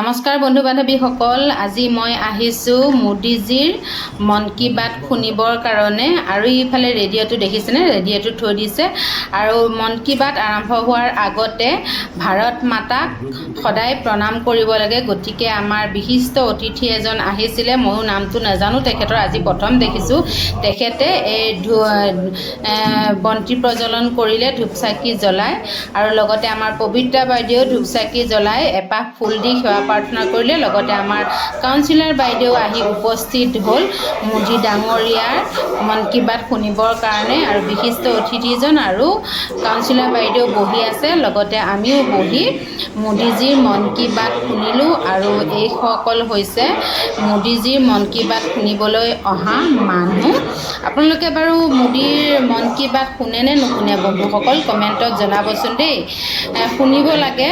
নমস্কাৰ বন্ধু বান্ধৱীসকল আজি মই আহিছোঁ মোদীজীৰ মন কী বাত শুনিবৰ কাৰণে। আৰু ইফালে ৰেডিঅ'টো দেখিছেনে? ৰেডিঅ'টো থৈ দিছে। আৰু মন কী বাত আৰম্ভ হোৱাৰ আগতে ভাৰত মাতাক সদায় প্ৰণাম কৰিব লাগে। গতিকে আমাৰ বিশিষ্ট অতিথি এজন আহিছিলে ময়ো নামটো নাজানো তেখেতৰ আজি প্ৰথম দেখিছোঁ। তেখেতে এই বন্তি প্ৰজ্বলন কৰিলে ধূপ চাকি জ্বলাই। আৰু লগতে আমাৰ পবিত্ৰা বাইদেউ ধূপ চাকি জ্বলাই এপাহ ফুল দি সেৱা প্ৰাৰ্থনা কৰিলে লগতে আমাৰ কাউঞ্চিলাৰ বাইদেউ আহি উপস্থিত হ'ল। মোদী ডাঙৰীয়াৰ মন কী বাত শুনিবৰ কাৰণে আৰু বিশিষ্ট অতিথিজন আৰু কাউঞ্চিলাৰ বাইদেউ বহি আছে লগতে আমিও বহি মোদীজীৰ মন কী বাত শুনিলোঁ আৰু এইসকল হৈছে মোদীজীৰ মন কী বাত শুনিবলৈ অহা মানুহ। আপোনালোকে বাৰু মোদীৰ মন কী বাত শুনেনে নুশুনে বন্ধুসকল কমেণ্টত জনাবচোন দেই। শুনিব লাগে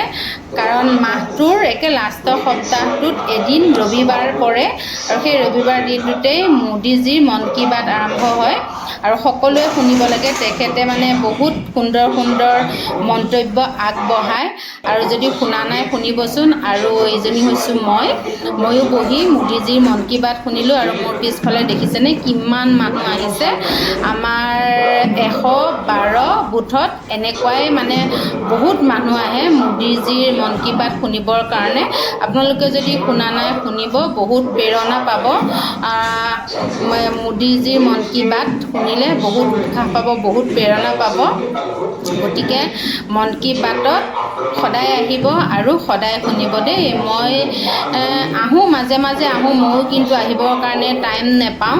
কাৰণ মাহটোৰ একে লাষ্টৰ সপ্তাহটোত এদিন ৰবিবাৰ পৰে আৰু সেই ৰবিবাৰ দিনটোতেই মোদীজীৰ মন কী বাত আৰম্ভ হয়। আৰু সকলোৱে শুনিব লাগে তেখেতে মানে বহুত সুন্দৰ সুন্দৰ মন্তব্য আগবঢ়ায়। আৰু যদি শুনা নাই শুনিবচোন। আৰু এইজনী হৈছোঁ মই। ময়ো বহি মোদীজীৰ মন কী বাত শুনিলোঁ আৰু মোৰ পিছফালে দেখিছেনে কিমান মানুহ আহিছে আমাৰ এশ বাৰ বুথত এনেকুৱাই মানে বহুত মানুহ আহে মোদীজীৰ মন কী বাত শুনিবৰ কাৰণে। আপোনালোকে যদি শুনা নাই শুনিব বহুত প্ৰেৰণা পাব। আহ, মোদীজীৰ মন কী বাত শুনিলে বহুত উৎসাহ পাব বহুত প্ৰেৰণা পাব। গতিকে মন কী বাতত সদায় আহিব আৰু সদায় শুনিব দেই। মই আহোঁ মাজে মাজে আহোঁ ময়ো কিন্তু আহিবৰ কাৰণে টাইম নেপাওঁ।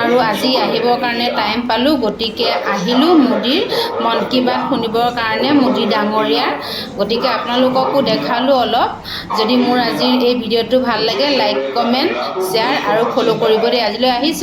আৰু আজি আহিবৰ কাৰণে টাইম পালোঁ গতিকে আহিলোঁ মোদীৰ মন কী বাত শুনিবৰ কাৰণে মোদী ডাঙৰীয়াৰ গতিকে আপোনালোককো দেখালোঁ অলপ। যদি মোৰ আজিৰ এই ভিডিঅ'টো ভাল লাগে লাইক কমেণ্ট শ্বেয়াৰ আৰু ফ'ল' কৰিব দেই। আজিলৈ আহিছোঁ।